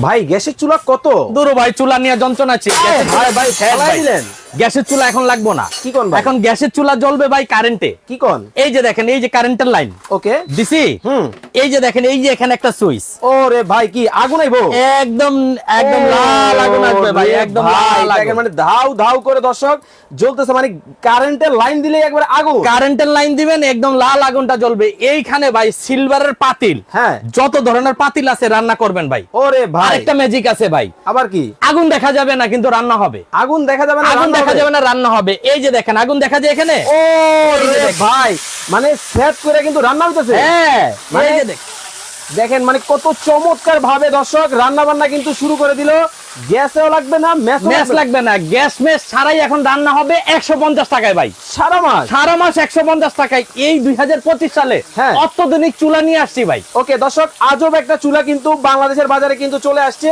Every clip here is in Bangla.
ভাই গ্যাসের চুলা কত? দূর ভাই চুলা নিয়ে যন্ত্রণা আছে। এই ভাই, ভাই, ফেলাই দিলেন। গ্যাসের চুলা এখন লাগবো না। কি কোন এখন গ্যাসের চুলা জ্বলবে ভাই কারেন্টে কি কোন? এই যে দেখেন এই যে কারেন্টের লাইন ওকে। দিছি? হুম। এই যে দেখেন এই যে এখানে একটা সুইচ ওরে ভাই কি আগুন আইবো? একদম একদম লাল আগুন আসবে ভাই একদম লাল আগুন। মানে ধাউ ধাউ করে দর্শক জ্বলতেছে মানে কারেন্টের লাইন দিলে একবার আগুন। কারেন্টের লাইন দিবেন একদম লাল আগুনটা জ্বলবে। এইখানে ভাই সিলভারের পাতিল। হ্যাঁ। যত ধরনের পাতিল আছে রান্না করবেন ভাই। ওরে ভাই। আরেকটা ম্যাজিক আছে ভাই। আবার কি? আগুন দেখা যাবে না কিন্তু রান্না হবে। আগুন দেখা যাবে না আগুন দেখা যাবে না রান্না হবে। এই যে দেখেন আগুন দেখা যায় এখানে? ও। ভাই মানে সেট করে কিন্তু রান্না হইতেছে। হ্যাঁ মানে- দেখেন। মানে কত চমৎকার ভাবে দর্শক রান্না বান্না কিন্তু শুরু করে দিল। গ্যাসেও লাগবে না ম্যাসও লাগবে না। গ্যাস মেস ছাড়াই এখন রান্না হবে একশো পঞ্চাশ টাকায় ভাই। সারা মাস? সারা মাস একশো পঞ্চাশ টাকায়। এই দুই হাজার পঁচিশ সালে হ্যাঁ। অত্যাধুনিক চুলা নিয়ে আসছি ভাই। ওকে দর্শক আজব একটা চুলা কিন্তু বাংলাদেশের বাজারে কিন্তু চলে আসছে।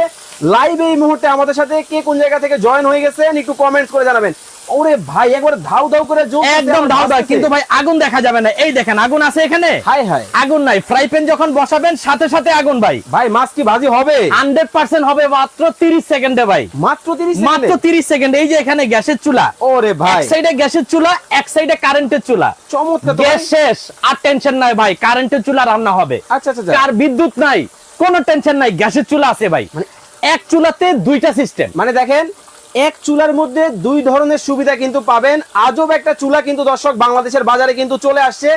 লাইভ এই মুহূর্তে আমাদের সাথে কে কোন জায়গা থেকে জয়েন হয়ে গেছেন একটু কমেন্টস করে জানাবেন। ওরে ভাই একবার ধাউ ধাউ করে একদম ধাও ধাও কিন্তু ভাই আগুন দেখা যাবে না। এই দেখেন আগুন আছে এখানে? হাই হাই আগুন নাই। ফ্রাই প্যান যখন বসাবেন সাথে সাথে আগুন ভাই। ভাই মাছ কি ভাজি হবে? হান্ড্রেড পার্সেন্ট হবে মাত্র তিরিশ সেকেন্ডে ভাই। মাত্র 30 মাত্র সেকেন্ডে তিরিশ সেকেন্ড। এই যে এখানে গ্যাসের চুলা। ওরে ভাই। এক সাইডে গ্যাসের চুলা এক সাইডে কারেন্টের চুলা। চমৎকার গ্যাস শেষ। আর টেনশন নাই ভাই কারেন্টের চুলা রান্না হবে। আচ্ছা আচ্ছা আচ্ছা। আর বিদ্যুৎ নাই কোনো টেনশন নাই গ্যাসের চুলা আছে ভাই। এক চুলাতে দুইটা সিস্টেম মানে দেখেন এক চুলার মধ্যে দুই ধরনের সুবিধা কিন্তু পাবেন। আজব একটা চুলা কিন্তু দর্শক বাংলাদেশের বাজারে কিন্তু চলে আসছে।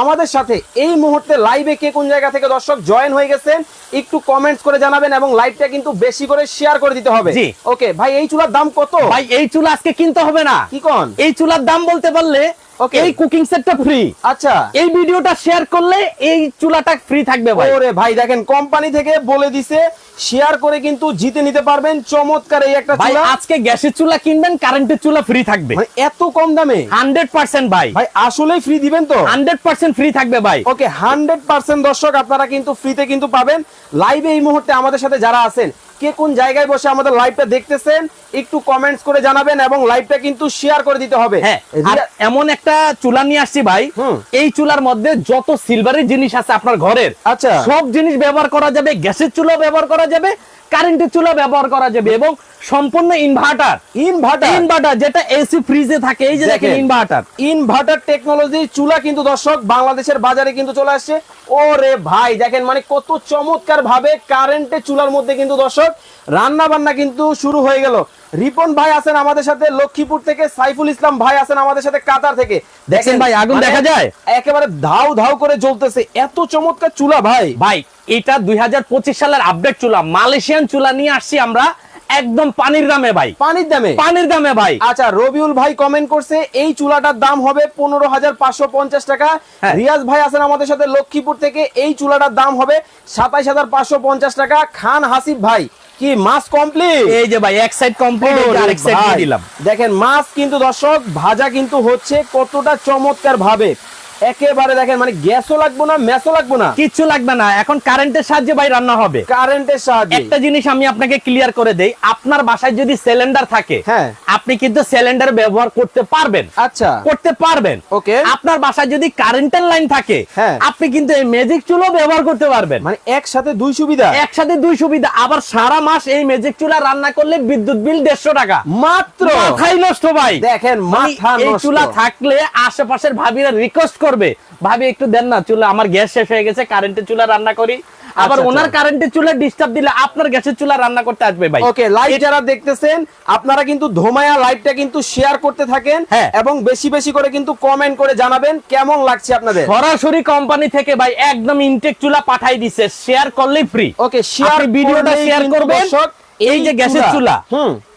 আমাদের সাথে এই মুহূর্তে লাইভে কে কোন জায়গা থেকে দর্শক জয়েন হয়ে গেছেন একটু কমেন্টস করে জানাবেন এবং লাইভটা কিন্তু বেশি করে শেয়ার করে দিতে হবে। জি। ওকে ভাই এই চুলার দাম কত? ভাই এই চুলা আজকে কিনতে হবে না। কি কোন? এই চুলার দাম বলতে পারলে Okay. এই কুকিং সেটটা ফ্রি আচ্ছা। এই ভিডিওটা শেয়ার করলে এই চুলাটা ফ্রি থাকবে ভাই। ওরে ভাই দেখেন কোম্পানি থেকে বলে দিছে শেয়ার করে কিন্তু জিতে নিতে পারবেন। চমৎকার এই একটা ভাই চুলা। আজকে গ্যাসের চুলা কিনবেন কারেন্টের চুলা ফ্রি থাকবে। এত কম দামে? হান্ড্রেড পার্সেন্ট ভাই। ভাই আসলেই ফ্রি দিবেন তো? হান্ড্রেড পার্সেন্ট ফ্রি থাকবে ভাই। ওকে হান্ড্রেড পার্সেন্ট দর্শক আপনারা কিন্তু ফ্রিতে কিন্তু পাবেন। লাইভে এই মুহূর্তে আমাদের সাথে যারা আছেন কে কোন জায়গায় বসে আমাদের লাইভটা দেখতেছেন একটু কমেন্টস করে জানাবেন এবং লাইভটা কিন্তু শেয়ার করে দিতে হবে হ্যাঁ এমন একটা চুলা নিয়ে আসছি ভাই। এই চুলার মধ্যে যত সিলভারের জিনিস আছে আপনার ঘরের আচ্ছা। সব জিনিস ব্যবহার করা যাবে গ্যাসের চুলা ব্যবহার করা যাবে কারেন্টের চুলা ব্যবহার করা যাবে এবং সম্পূর্ণ ইনভার্টার ইনভার্টার ইনভার্টার যেটা এসি ফ্রিজে থাকে এই যে দেখেন। ইনভার্টার ইনভার্টার টেকনোলজি চুলা কিন্তু দর্শক বাংলাদেশের বাজারে কিন্তু চলে আসছে। ওরে ভাই দেখেন মানে কত চমৎকার ভাবে কারেন্টের চুলার মধ্যে কিন্তু দর্শক রান্না বান্না কিন্তু শুরু হয়ে গেল। রিপন ভাই আছেন আমাদের সাথে লক্ষ্মীপুর থেকে সাইফুল ইসলাম ভাই আছেন আমাদের সাথে কাতার থেকে। দেখেন ভাই, আগুন মানে দেখা যায়? একেবারে ধাউ ধাউ করে জ্বলতেছে। এত চমৎকার চুলা ভাই। ভাই এটা দুই সালের আপডেট চুলা। মালয়েশিয়ান চুলা নিয়ে আসছি আমরা একদম পানির দামে ভাই। পানির দামে? পানির দামে ভাই। আচ্ছা রবিউল ভাই কমেন্ট করছে এই চুলাটার দাম হবে পনেরো হাজার পাঁচশো পঞ্চাশ টাকা। হ্যাঁ। রিয়াজ ভাই আছেন আমাদের সাথে লক্ষ্মীপুর থেকে এই চুলাটার দাম হবে সাতাইশ হাজার পাঁচশো পঞ্চাশ টাকা। খান হাসিফ ভাই কি মাছ কমপ্লিট এই যে ভাই এক সাইড কমপ্লিট আরেক সাইড দিলাম। দেখেন মাছ কিন্তু দর্শক ভাজা কিন্তু হচ্ছে কতটা চমৎকার ভাবে একেবারে দেখেন মানে গ্যাসও লাগবো না ম্যাসও লাগবো না। কিচ্ছু লাগবে না। এখন কারেন্টের সাহায্যে ভাই রান্না হবে। কারেন্টের সাহায্যে। একটা জিনিস আমি আপনাকে ক্লিয়ার করে দেই আপনার বাসায় যদি সিলিন্ডার থাকে হ্যাঁ। আপনি কিন্তু সিলিন্ডার ব্যবহার করতে পারবেন। আচ্ছা। করতে পারবেন। ওকে। আপনার বাসায় যদি কারেন্টের লাইন থাকে হ্যাঁ। আপনি কিন্তু এই ম্যাজিক চুলো ব্যবহার করতে পারবেন। মানে একসাথে দুই সুবিধা। একসাথে দুই সুবিধা। আবার সারা মাস এই ম্যাজিক চুলা রান্না করলে বিদ্যুৎ বিল দেড়শো টাকা। মাত্র? মাথাই নষ্ট ভাই। দেখেন মানে মাথা এই চুলা থাকলে আশেপাশের ভাবিরা রিকোয়েস্ট করবে? ভাবি একটু দেন না চুলা আমার গ্যাস শেষ হয়ে গেছে কারেন্টের চুলা রান্না করি। আবার আচ্ছা, ওনার আচ্ছা। কারেন্টের চুলা ডিস্টার্ব দিলে আপনার গ্যাসের চুলা রান্না করতে আসবে ভাই। ওকে লাইভ যারা দেখতেছেন আপনারা কিন্তু ধোমায়া লাইভটা কিন্তু শেয়ার করতে থাকেন হ্যাঁ। এবং বেশি বেশি করে কিন্তু কমেন্ট করে জানাবেন কেমন লাগছে আপনাদের। সরাসরি কোম্পানি থেকে ভাই একদম ইনটেক চুলা পাঠাই দিছে শেয়ার করলেই ফ্রি ওকে শেয়ার ভিডিওটা শেয়ার করবেন। এই যে গ্যাসের চুলা।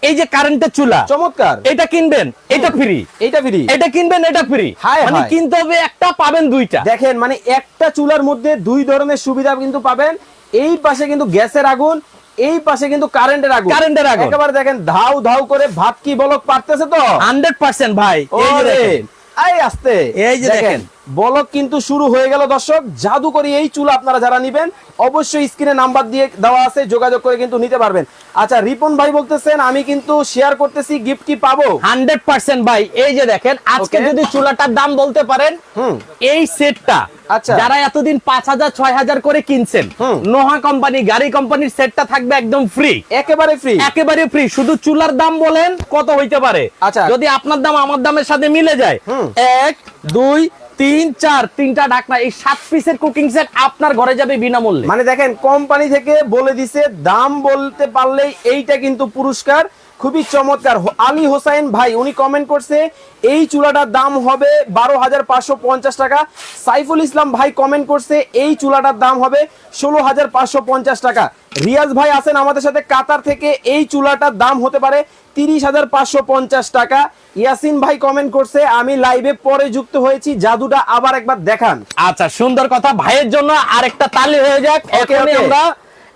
এই যে কারেন্টের চুলা। চমৎকার। এটা কিনবেন এটা ফ্রি। এইটা ফ্রি। এটা কিনবেন এটা ফ্রি। মানে কিনতে হবে একটা পাবেন দুইটা। দেখেন মানে একটা চুলার মধ্যে দুই ধরনের সুবিধা কিন্তু পাবেন। এই পাশে কিন্তু গ্যাসের আগুন এই পাশে কিন্তু কারেন্টের আগুন। কারেন্টের আগুন। একেবারে দেখেন ধাউ ধাউ করে ভাত কি বলক পারতেছে তো? হান্ড্রেড পার্সেন্ট ভাই। এই যে দেখেন। এই আস্তে। এই যে দেখেন। বলক কিন্তু শুরু হয়ে গেল দর্শক। জাদুকরি এই চুলা আপনারা যারা নিবেন অবশ্যই স্ক্রিনে নাম্বার দিয়ে দেওয়া আছে যোগাযোগ করে কিন্তু নিতে পারবেন। আচ্ছা রিপন ভাই বলতেছেন আমি কিন্তু শেয়ার করতেছি গিফট কি পাবো? হান্ড্রেড পার্সেন্ট ভাই এই যে দেখেন আজকে যদি চুলাটার দাম বলতে পারেন হুম। এই সেটটা আচ্ছা। যারা এতদিন পাঁচ হাজার ছয় হাজার করে কিনছেন নোহা কোম্পানি গাড়ি কোম্পানির সেটটা থাকবে একদম ফ্রি একেবারে ফ্রি একেবারে ফ্রি শুধু চুলার দাম বলেন কত হইতে পারে? আচ্ছা। যদি আপনার দাম আমার দামের সাথে মিলে যায়। এক দুই তিন, চার, তিনটা ঢাকনা এই সাত পিসের কুকিং সেট আপনার ঘরে যাবে বিনামূল্যে। মানে দেখেন কোম্পানি থেকে বলে দিছে, দাম বলতে পারলেই এইটা কিন্তু পুরস্কার। খুবই চমৎকার। আলী হোসাইন ভাই উনি কমেন্ট করছে এই চুলাটার দাম হবে বারো হাজার পাঁচশো পঞ্চাশ টাকা। সাইফুল ইসলাম ভাই কমেন্ট করছে এই চুলাটার দাম হবে ষোলো হাজার পাঁচশো পঞ্চাশ টাকা। রিয়াজ ভাই আছেন আমাদের সাথে কাতার থেকে এই চুলাটার দাম হতে পারে তিরিশ হাজার পাঁচশো পঞ্চাশ টাকা। ইয়াসিন ভাই কমেন্ট করছে আমি লাইভে পরে যুক্ত হয়েছি জাদুটা আবার একবার দেখান। আচ্ছা সুন্দর কথা ভাইয়ের জন্য আরেকটা তালি হয়ে যাক। আমরা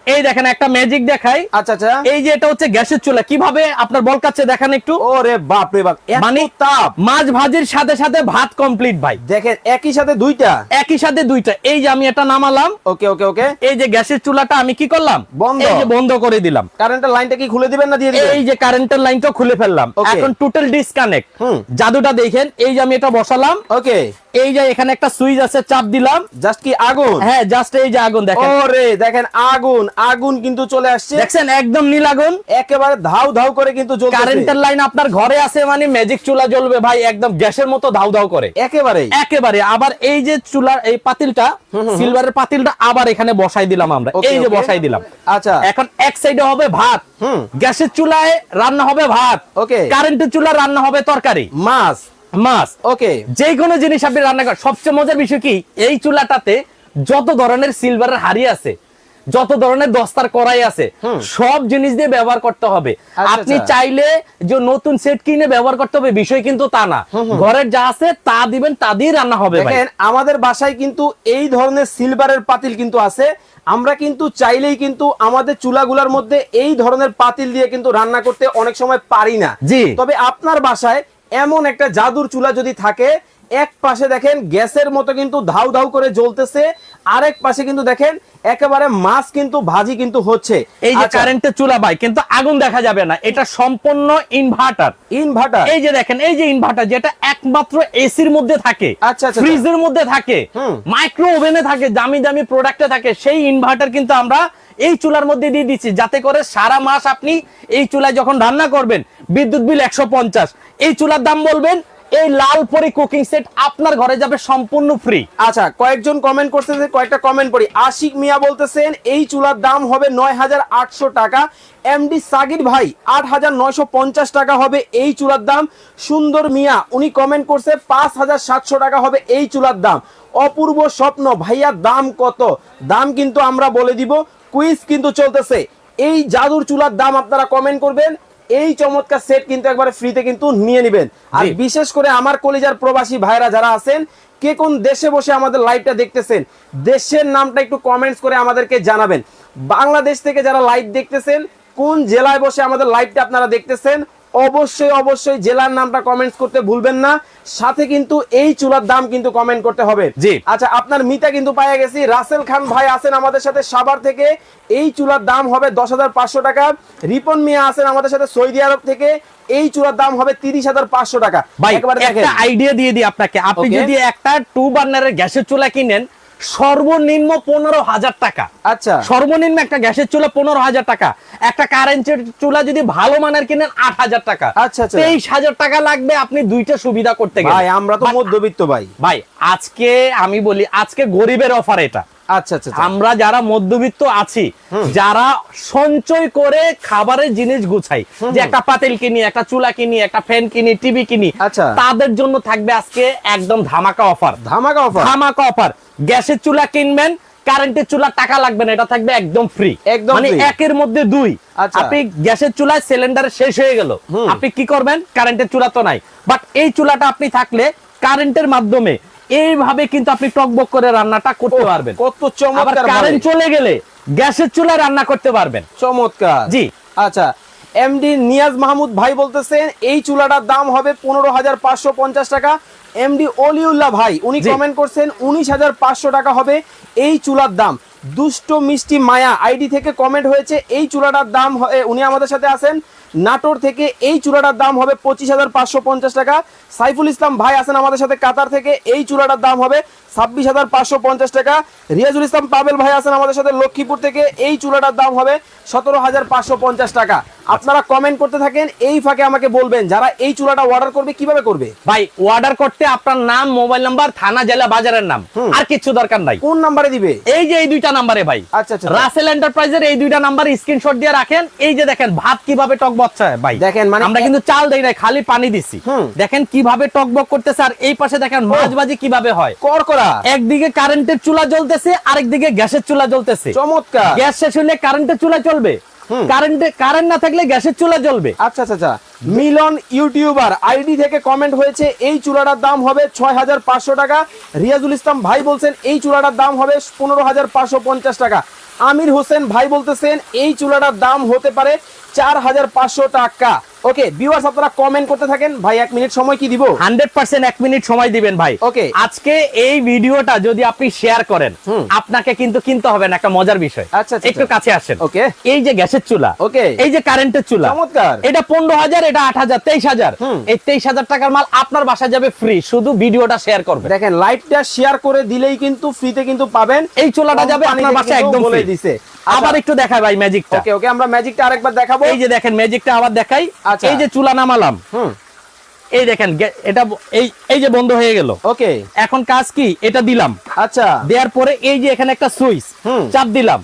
এই দেখেন একটা ম্যাজিক দেখাই। আচ্ছা আচ্ছা। এই যে এটা হচ্ছে গ্যাসের চুলা। কীভাবে? আপনার বল কাছে দেখান একটু। ওরে বাপ রে বাপ মানে তাপ। মাছ ভাজির সাথে সাথে ভাত কমপ্লিট ভাই। দেখেন একই সাথে দুইটা? একই সাথে দুইটা। এই যে আমি এটা নামালাম। ওকে ওকে ওকে। এই যে গ্যাসের চুলাটা আমি কি করলাম? বন্ধ। এই যে বন্ধ করে দিলাম। কারেন্টের লাইনটা কি খুলে দিবেন না দিয়ে দিবেন? এই যে কারেন্টের লাইনটা খুলে ফেললাম। এখন টোটাল ডিসকানেক্ট হুম। জাদুটা দেখেন। এই যে আমি এটা বসালাম। ওকে। এই যে এখানে একটা সুইচ আছে চাপ দিলাম। জাস্ট কি আগুন? হ্যাঁ জাস্ট এই যে আগুন দেখেন। ওরে দেখেন আগুন আগুন কিন্তু চলে আসছে। দেখছেন একদম নীল আগুন। একেবারে ধাউ ধাউ করে কিন্তু জ্বলতেছে। কারেন্টের লাইন আপনার ঘরে আছে মানে ম্যাজিক চুলা জ্বলবে ভাই একদম গ্যাসের মতো ধাউ ধাউ করে। একেবারে একেবারে আবার এই যে চুলার এই পাতিলটা সিলভারের পাতিলটা আবার এখানে বসাই দিলাম আমরা। এই যে বসাই দিলাম। আচ্ছা। এখন এক সাইডে হবে ভাত। হুম। গ্যাসের চুলায় রান্না হবে ভাত। ওকে কারেন্টের চুলা রান্না হবে তরকারি। মাছ। মাছ ওকে যে কোনো জিনিস আপনি রান্না করেন। সবচেয়ে মজার বিষয় কি? এই চুলাটাতে যত ধরনের সিলভারের হাড়ি আছে যত ধরনের দস্তার কড়াই আছে সব জিনিস দিয়ে ব্যবহার করতে হবে। আচ্ছা, আপনি আচ্ছা। চাইলে যে নতুন সেট কিনে ব্যবহার করতে হবে বিষয় কিন্তু তা না। ঘরের যা আছে তা দিবেন তা দিয়ে রান্না হবে দেখেন আমাদের বাসায় কিন্তু এই ধরনের সিলভারের পাতিল কিন্তু আছে। আমরা কিন্তু চাইলেই কিন্তু আমাদের চুলাগুলার মধ্যে এই ধরনের পাতিল দিয়ে কিন্তু রান্না করতে অনেক সময় পারি না। জি। তবে আপনার বাসায় এমন একটা জাদুর চুলা যদি থাকে এক পাশে দেখেন গ্যাসের মতো কিন্তু ধাউ ধাউ করে জ্বলতেছে আরেক পাশে কিন্তু দেখেন একেবারে মাছ কিন্তু ভাজি কিন্তু হচ্ছে। এই যে আচ্ছা, কারেন্টের চুলা ভাই কিন্তু আগুন দেখা যাবে না এটা সম্পূর্ণ ইনভার্টার ইনভার্টার এই যে দেখেন এই যে ইনভার্টার যেটা একমাত্র এসির মধ্যে থাকে আচ্ছা, আচ্ছা, ফ্রিজের মধ্যে থাকে। মাইক্রো ওভেনে থাকে দামি দামি প্রোডাক্টে থাকে সেই ইনভার্টার কিন্তু আমরা এই চুলার মধ্যে দিয়ে দিচ্ছি যাতে করে সারা মাস আপনি এই চুলায় যখন রান্না করবেন বিদ্যুৎ বিল একশো পঞ্চাশ এই চুলার দাম বলবেন এই লাল পরি কুকিং সেট আপনার ঘরে যাবে সম্পূর্ণ ফ্রি আচ্ছা কয়েকজন কমেন্ট করছে যে, কয়েকটা কমেন্ট পড়ি। আশিক মিয়া বলতেছেন, এই চুলার দাম হবে নয় হাজার আটশো টাকা। এমডি সাগির ভাই, আট হাজার নয়শো পঞ্চাশ টাকা হবে এই চুলার দাম। সুন্দর মিয়া, উনি কমেন্ট করছে, পাঁচ হাজার সাতশো টাকা হবে এই চুলার দাম। অপূর্ব স্বপ্ন, ভাইয়া, দাম কত? দাম কিন্তু আমরা বলে দিব। কুইজ কিন্তু চলতেছে। এই জাদুর চুলার দাম আপনারা কমেন্ট করবেন। এই চমৎকার সেট কিন্তু একবারে ফ্রিতে কিন্তু নিয়ে নেবেন। আর বিশেষ করে আমার কলিজার প্রবাসী ভাইরা যারা আছেন কে কোন দেশে বসে আমাদের লাইভটা দেখতেছেন দেশের নামটা একটু কমেন্টস করে আমাদেরকে জানাবেন। বাংলাদেশ থেকে যারা লাইভ দেখতেছেন কোন জেলায় বসে আমাদের লাইভটা আপনারা দেখতেছেন অবশ্যই অবশ্যই জেলার নামটা কমেন্টস করতে ভুলবেন না। সাথে কিন্তু এই চুলার দাম কিন্তু কমেন্ট করতে হবে। জি। আচ্ছা আপনার মিতা কিন্তু পাইয়া গেছি। রাসেল খান ভাই আছেন আমাদের সাথে সাভার থেকে। এই চুলার দাম হবে দশ হাজার পাঁচশো টাকা। রিপন মিয়া আছেন আমাদের সাথে সৌদি আরব থেকে। এই চুলার দাম হবে তিরিশ হাজার পাঁচশো টাকা। ভাই একটা আইডিয়া দিয়ে দিই আপনাকে। আপনি যদি একটা টু বার্নারের গ্যাসের চুলা কিনেন সর্বনিম্ন পনেরো হাজার টাকা। আচ্ছা। সর্বনিম্ন একটা গ্যাসের চুলা পনেরো হাজার টাকা। একটা কারেন্টের চুলা যদি ভালো মানের কিনেন আট হাজার টাকা। আচ্ছা, আচ্ছা। তেইশ হাজার টাকা লাগবে আপনি দুইটা সুবিধা করতে গেলে। ভাই আমরা তো মধ্যবিত্ত ভাই। ভাই আজকে আমি বলি আজকে গরিবের অফার এটা। আচ্ছা আচ্ছা আচ্ছা। আমরা যারা মধ্যবিত্ত আছি যারা সঞ্চয় করে খাবারের জিনিস গুছাই যে একটা পাতিল কিনি একটা চুলা কিনি একটা ফ্যান কিনি টিভি কিনি আচ্ছা। তাদের জন্য থাকবে আজকে একদম ধামাকা অফার। ধামাকা অফার? ধামাকা অফার। গ্যাসের চুলা কিনবেন কারেন্টের চুলা টাকা লাগবে না এটা থাকবে একদম ফ্রি একদম মানে একের মধ্যে দুই। আচ্ছা। আপনি গ্যাসের চুলায় সিলিন্ডার শেষ হয়ে গেল। আপনি কি করবেন? কারেন্টের চুলা তো নাই। বাট এই চুলাটা আপনি থাকলে কারেন্টের মাধ্যমে এইভাবে কিন্তু আপনি টকবক করে রান্নাটা করতে পারবেন। কত চমৎকার কারেন্ট চলে গেলে গ্যাসের চুলায় রান্না করতে পারবেন। চমৎকার। জি। আচ্ছা এমডি নিয়াজ মাহমুদ ভাই বলতেছেন এই চুলাটার দাম হবে পনেরো হাজার পাঁচশো পঞ্চাশ টাকা। এমডি অলিউল্লাহ ভাই উনি কমেন্ট করছেন উনিশ হাজার পাঁচশো টাকা হবে এই চুলার দাম। দুষ্ট মিষ্টি মায়া আইডি থেকে কমেন্ট হয়েছে এই চুলাটার দাম উনি আমাদের সাথে আছেন। নাটোর থেকে এই চুলাটার দাম হবে পঁচিশ হাজার পাঁচশো পঞ্চাশ টাকা। সাইফুল ইসলাম ভাই আছেন আমাদের সাথে কাতার থেকে এই চুলাটার দাম হবে ছাব্বিশ হাজার পাঁচশো পঞ্চাশ টাকা। রিয়াজুল ইসলাম পাবেল ভাই আছেন আমাদের সাথে লক্ষ্মীপুর থেকে এই চুলাটার দাম হবে সতেরো হাজার পাঁচশো পঞ্চাশ টাকা। আপনারা কমেন্ট করতে থাকেন এই ফাঁকে আমাকে বলবেন যারা এই চুলাটা অর্ডার করবে কীভাবে করবে? ভাই অর্ডার করতে আপনার নাম মোবাইল নাম্বার থানা জেলা বাজারের নাম আর কিছু দরকার নাই। কোন নাম্বারে দিবে? এই যে এই দুইটা নাম্বারে ভাই। আচ্ছা, আচ্ছা। রাসেল এন্টারপ্রাইজের এই দুইটা নাম্বার স্ক্রিনশট দিয়ে রাখেন। এই যে দেখেন ভাত কীভাবে টকবক ভাই। দেখেন, মানে- আমরা কিন্তু চাল দেই নাই খালি পানি দিছি। দেখেন কীভাবে টকবক করতেছে আর এই পাশে দেখেন কীভাবে হয়। কর একদিকে কারেন্টের চুলা জ্বলতেছে আরেকদিকে গ্যাসের চুলা জ্বলতেছে। চমৎকার। গ্যাস শেষ হলে কারেন্টের চুলা চলবে। কারেন্টে কারেন্ট না থাকলে গ্যাসের চুলা জ্বলবে। আচ্ছা আচ্ছা আচ্ছা। মিলন ইউটিউবার আইডি থেকে কমেন্ট হয়েছে এই চুলাটার দাম হবে ছয় হাজার পাঁচশো টাকা। রিয়াজুল ইসলাম ভাই বলছেন এই চুলাটার দাম হবে পনেরো হাজার পাঁচশো পঞ্চাশ টাকা। আমির হোসেন ভাই বলতেছেন এই চুলাটার দাম হতে পারে চার হাজার পাঁচশো টাকা। ওকে ভিউয়ার্স আপনারা কমেন্ট করতে থাকেন ভাই মিনিট সময় কি দিব হান্ড্রেড পার্সেন্ট এক মিনিট সময় দিবেন ভাই Okay. আজকে এই ভিডিওটা যদি আপনি শেয়ার করেন আপনাকে কিন্তু কিনতে হবে না একটা মজার বিষয় আচ্ছা, আচ্ছা, একটু আচ্ছা। কাছে আসেন Okay. এই যে গ্যাসের চুলা Okay. এই যে কারেন্টের চুলা চমৎকার। এটা পনেরো হাজার এটা আট হাজার তেইশ হাজার হুম। এই তেইশ হাজার টাকার মাল আপনার বাসায় যাবে ফ্রি শুধু ভিডিওটা শেয়ার করবে দেখেন লাইভটা শেয়ার করে দিলেই কিন্তু ফ্রিতে কিন্তু পাবেন এই চুলাটা যাবে আপনার বাসায় একদম বলে। দিছে আবার একটু দেখায় ভাই ম্যাজিকটা। ওকে ওকে আমরা ম্যাজিকটা আরেকবার দেখাবো। এই যে দেখেন ম্যাজিকটা আবার দেখাই। আচ্ছা। এই যে চুলা নামালাম। হুম। এই দেখেন এটা এই এই যে বন্ধ হয়ে গেল। ওকে। এখন কাজ কি? এটা দিলাম। আচ্ছা। দেওয়ার পরে এই যে এখানে একটা সুইচ। চাপ দিলাম।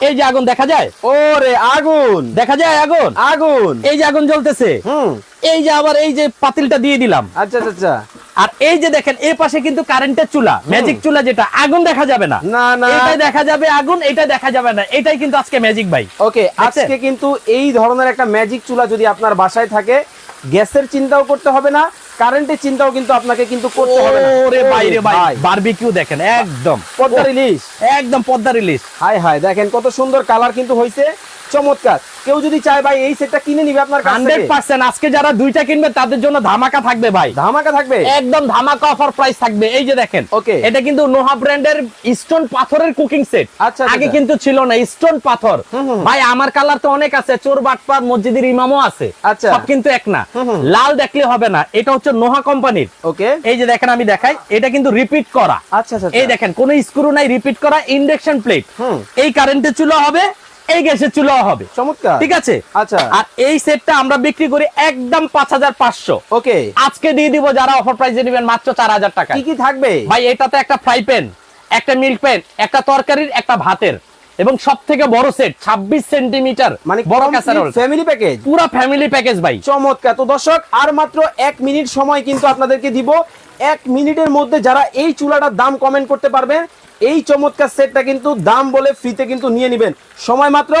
এই যে আগুন দেখা যায়? ওরে আগুন! দেখা যায় আগুন? আগুন! এই যে আগুন জ্বলতেছে। হুম। এই যে আবার এই যে পাতিলটা দিয়ে দিলাম। আচ্ছা আচ্ছা আচ্ছা। আর এই যে দেখেন এই পাশে কিন্তু কারেন্টের চুলা ম্যাজিক চুলা যেটা আগুন দেখা যাবে না। না, না। এটাই দেখা যাবে আগুন এটা দেখা যাবে না। এটাই কিন্তু আজকে ম্যাজিক ভাই। ওকে আজকে কিন্তু এই ধরনের একটা ম্যাজিক চুলা যদি আপনার বাসায় থাকে গ্যাসের চিন্তাও করতে হবে না কারেন্টের চিন্তাও কিন্তু আপনাকে কিন্তু করতে হবে না। ওরে বাইরে ভাই বারবিকিউ দেখেন একদম। পদ্মা রিলিজ একদম পদ্মা রিলিজ হাই হাই দেখেন কত সুন্দর কালার কিন্তু হয়েছে চমৎকার। কেউ যদি চায় ভাই এই সেটটা কিনে নিবে আপনার কাছ হান্ড্রেড পার্সেন্ট আজকে যারা দুইটা কিনবে তাদের জন্য ধামাকা থাকবে ভাই। ধামাকা থাকবে? একদম ধামাকা অফার প্রাইস থাকবে। এই যে দেখেন Okay. এটা কিন্তু নোহা ব্র্যান্ডের স্টোন পাথরের কুকিং সেট আচ্ছা, আগে আচ্ছা। কিন্তু ছিল না স্টোন পাথর। ভাই আমার কালার তো অনেক আছে চোর বাটপার মসজিদের ইমামও আছে। আচ্ছা। সব কিন্তু এক না। লাল দেখলে হবে না এটা হচ্ছে নোহা কোম্পানির। ওকে। এই যে দেখেন আমি দেখাই এটা কিন্তু রিপিট করা। আচ্ছা আচ্ছা এই দেখেন কোনো স্ক্রু নাই রিপিট করা ইন্ডাকশন প্লেট। এই কারেন্টের চুলা হবে এই গ্যাসের চুলা হবে। চমৎকার। ঠিক আছে? আচ্ছা। আর এই সেটটা আমরা বিক্রি করি একদম পাঁচ হাজার পাঁচশো। ওকে। আজকে দিয়ে দিব যারা অফার প্রাইসে নেবেন মাত্র চার হাজার টাকা কি কি থাকবে? ভাই এটাতে একটা ফ্রাই প্যান একটা মিল্ক প্যান একটা তরকারির একটা ভাতের। এবং সব থেকে বড় সেট ছাব্বিশ সেন্টিমিটার মানে বড় ক্যাসারোল ফ্যামিলি প্যাকেজ পুরো ফ্যামিলি প্যাকেজ ভাই। চমৎকার। তো দর্শক আর মাত্র এক মিনিট সময় কিন্তু আপনাদেরকে দিব। এক মিনিটের মধ্যে যারা এই চুলাটার দাম কমেন্ট করতে পারবেন এই চমৎকার সেটটা কিন্তু দাম বলে ফ্রিতে কিন্তু নিয়ে নেবেন। সময় মাত্র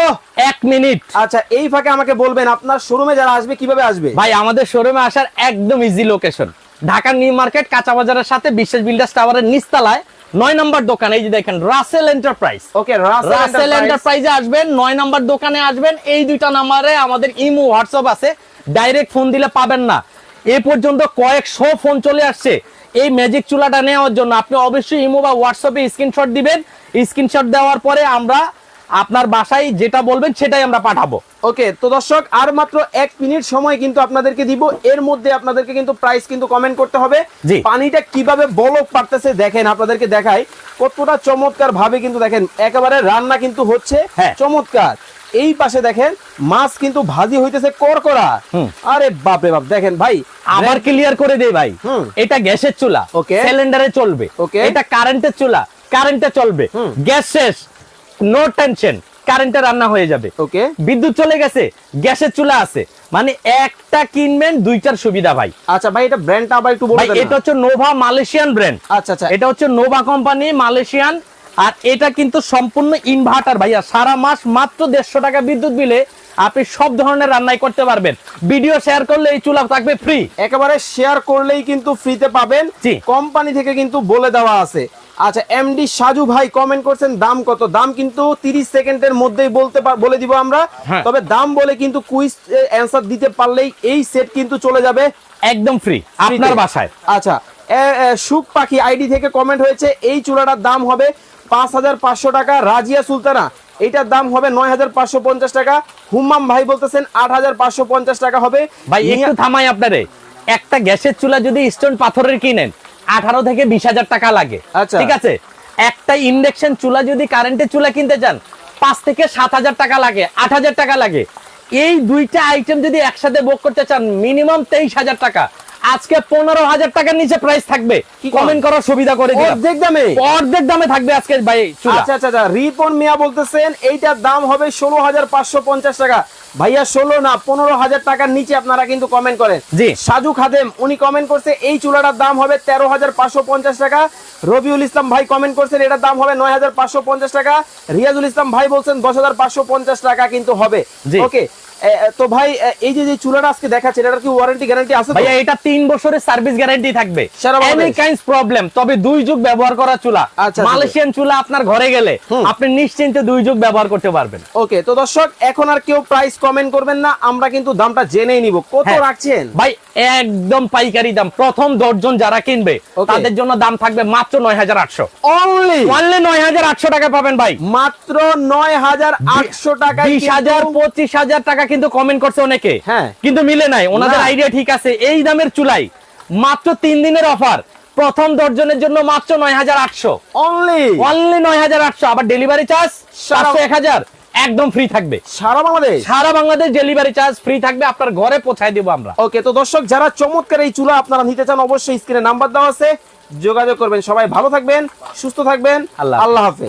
এক মিনিট। আচ্ছা এই ফাঁকে আমাকে বলবেন আপনার শোরুমে যারা আসবে কীভাবে আসবে? ভাই আমাদের শোরুমে আসার একদম ইজি লোকেশন ঢাকার নিউ মার্কেট কাঁচা বাজারের সাথে বিশ্বাস বিল্ডার্স টাওয়ারের নিচতলায় নয় নম্বর দোকান এই যে দেখেন রাসেল এন্টারপ্রাইজ ওকে রাসেল এন্টারপ্রাইজে আসবেন নয় নাম্বার দোকানে আসবেন এই দুইটা নাম্বারে আমাদের ইমো হোয়াটসঅ্যাপ আছে। ডাইরেক্ট ফোন দিলে পাবেন না। এ পর্যন্ত কয়েকশো ফোন চলে আসছে। এই ম্যাজিক চুলাটা নেওয়ার জন্য আপনি অবশ্যই ইমো বা হোয়াটসঅ্যাপে স্ক্রিনশট দিবেন। স্ক্রিনশট দেওয়ার পরে আমরা আপনার বাসায় যেটা বলবেন সেটাই আমরা পাঠাবো। ওকে তো দর্শক আর মাত্র এক মিনিট সময় কিন্তু আপনাদেরকে দিব। এর মধ্যে আপনাদেরকে কিন্তু প্রাইস কিন্তু কমেন্ট করতে হবে। পানিটা কীভাবে বলক পারতেছে দেখেন আপনাদেরকে দেখাই। কতটা চমৎকার ভাবে কিন্তু দেখেন একেবারে রান্না কিন্তু হচ্ছে হ্যাঁ। চমৎকার। এই পাশে দেখেন মাছ কিন্তু ভাজি হইতেছে করকরা। আরে বাপ রে বাপ দেখেন ভাই আবার ক্লিয়ার করে দেই ভাই। এটা গ্যাসের চুলা Okay. সিলিন্ডারে চলবে। Okay. এটা কারেন্টের চুলা কারেন্টে চলবে। গ্যাস শেষ নো টেনশন কারেন্টে রান্না হয়ে যাবে। ওকে। বিদ্যুৎ চলে গেছে গ্যাসের চুলা আছে। মানে একটা কিনবেন দুইটার সুবিধা ভাই। আচ্ছা ভাই এটা ব্র্যান্ডটা আবার একটু বলে ভাই দেন এটা হচ্ছে নোভা মালয়েশিয়ান ব্র্যান্ড আচ্ছা আচ্ছা। এটা হচ্ছে নোভা কোম্পানি মালয়েশিয়ান আর এটা কিন্তু সম্পূর্ণ ইনভার্টার ভাইয়া। সারা মাস মাত্র দেড়শো টাকা বিদ্যুৎ বিলে আপনি সব ধরনের রান্নাই করতে পারবেন। ভিডিও শেয়ার করলে এই চুলা থাকবে ফ্রি একেবারে শেয়ার করলেই কিন্তু ফ্রিতে পাবেন। কোম্পানি থেকে কিন্তু বলে দেওয়া আছে। আচ্ছা এমডি সাজু ভাই কমেন্ট করছেন দাম কত? দাম কিন্তু 30 সেকেন্ডের মধ্যেই বলতে বলে দিব আমরা। হ্যাঁ। তবে দাম বলে কিন্তু কুইজ অ্যানসার দিতে পারলেই এই সেট কিন্তু চলে যাবে। একদম ফ্রি আপনার। বাসায়। আচ্ছা সুখ পাখি আইডি থেকে কমেন্ট হয়েছে এই চুলাটার দাম হবে পাঁচ হাজার পাঁচশো টাকা রাজিয়া সুলতানা। এইটার দাম হবে নয় হাজার পাঁচশো পঞ্চাশ টাকা। হুম্মাম ভাই বলতেছেন আট হাজার পাঁচশো পঞ্চাশ টাকা হবে। ভাই একটু থামাই আপনারে। একটা গ্যাসের চুলা যদি স্টোন পাথরের কিনেন আঠারো থেকে বিশ হাজার টাকা লাগে। আচ্ছা। ঠিক আছে? একটা ইন্ডাকশন চুলা যদি কারেন্টের চুলা কিনতে চান পাঁচ থেকে সাত হাজার টাকা লাগে আট হাজার টাকা লাগে। এই দুইটা আইটেম যদি একসাথে বুক করতে চান মিনিমাম তেইশ হাজার টাকা। আজকে পনেরো হাজার টাকার নিচে প্রাইস থাকবে। কমেন্ট করার সুবিধা করে অর্ধেক দামে? অর্ধেক দামে থাকবে আজকে ভাই আচ্ছা আচ্ছা আচ্ছা রিপন মিয়া বলতেছেন এইটার দাম হবে ষোলো হাজার পাঁচশো পঞ্চাশ টাকা। ভাইয়া ষোলো না পনেরো হাজার টাকার নিচে আপনারা কিন্তু কমেন্ট করেন। জি। সাজু খাদেম উনি কমেন্ট করছে এই চুলাটার দাম হবে তেরো হাজার পাঁচশো পঞ্চাশ টাকা। রবিউল ইসলাম ভাই কমেন্ট করছেন এটার দাম হবে নয় হাজার পাঁচশো পঞ্চাশ টাকা। রিয়াজুল ইসলাম ভাই বলছেন দশ হাজার পাঁচশো পঞ্চাশ টাকা কিন্তু হবে। ওকে তো ভাই এই যে চুলাটা আজকে দেখাচ্ছেন এটার কি ওয়ারেন্টি গ্যারান্টি আছে তো? ভাইয়া এটা তিন বছরের সার্ভিস গ্যারান্টি থাকবে। এনি কাইন্ডস প্রবলেম তবে দুই যুগ ব্যবহার করা চুলা। আচ্ছা, মালয়েশিয়ান চুলা আপনার ঘরে গেলে আপনি নিশ্চিন্তে দুই যুগ ব্যবহার করতে পারবেন। ওকে তো দর্শক এখন আর কেউ প্রাইস কমেন্ট করবেন না আমরা কিন্তু দামটা জেনেই নিব। কত হ্যাঁ। রাখছেন? ভাই একদম পাইকারি দাম প্রথম দশজন যারা কিনবে তাদের জন্য দাম থাকবে মাত্র নয় হাজার আটশো। অনলি অনলি নয় হাজার আটশো টাকা পাবেন ভাই। মাত্র নয় হাজার আটশো টাকায় বিশ হাজার পঁচিশ হাজার টাকা কিন্তু কমেন্ট করছে অনেকে। হ্যাঁ। কিন্তু মিলে নাই ওনাদের আইডিয়া ঠিক আছে। এই দামের চুলাই মাত্র তিন দিনের অফার প্রথম দর্জনের জন্য মাত্র নয় হাজার আটশো। অনলি অনলি নয় হাজার আটশো। আবার ডেলিভারি চার্জ সাতশো এক হাজার একদম ফ্রি থাকবে। সারা বাংলাদেশ? সারা বাংলাদেশ ডেলিভারি চার্জ ফ্রি থাকবে আপনার ঘরে পৌঁছায় দেবো আমরা। ওকে তো দর্শক যারা চমৎকার এই চুলা আপনারা নিতে চান অবশ্যই স্ক্রিনে নাম্বার দেওয়া আছে। যোগাযোগ করবেন সবাই। ভালো থাকবেন সুস্থ থাকবেন। আল্লাহ আল্লাহ হাফেজ।